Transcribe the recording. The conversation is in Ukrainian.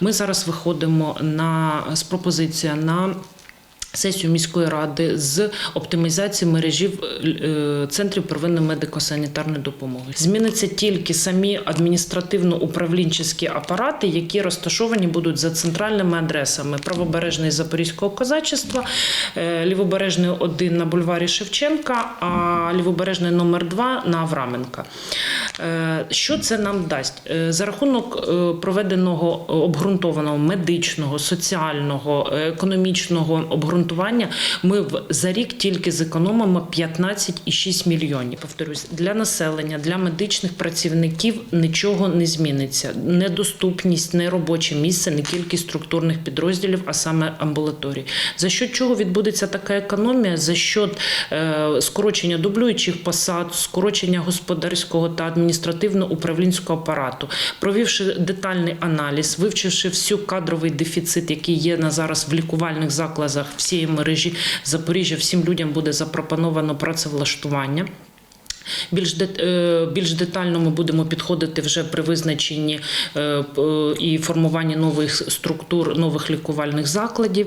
Ми зараз виходимо на з пропозиція на. Сесію міської ради з оптимізації мережі е, центрів первинної медико-санітарної допомоги зміниться тільки самі адміністративно-управлінчі апарати, які розташовані будуть за центральними адресами правобережної Запорізького козачества, е, лівобережної 1 на бульварі Шевченка, а лівобережної номер 2 на Авраменка. Е, Що це нам дасть? Е, За рахунок е, проведеного обґрунтованого медичного, соціального, економічного обґрунтування ми за рік тільки зекономимо 15,6 мільйонів. Повторюсь, для населення, для медичних працівників нічого не зміниться. Недоступність, не робоче місце, не кількість структурних підрозділів, а саме амбулаторій. За що чого відбудеться така економія? За що скорочення дублюючих посад, скорочення господарського та адміністративно-управлінського апарату, провівши детальний аналіз, вивчивши всю кадровий дефіцит, який є на зараз в лікувальних закладах всієї мережі Запоріжжя, всім людям буде запропоновано працевлаштування. Більш е, більш детально ми будемо підходити вже при визначенні е, і формуванні нових структур, нових лікувальних закладів.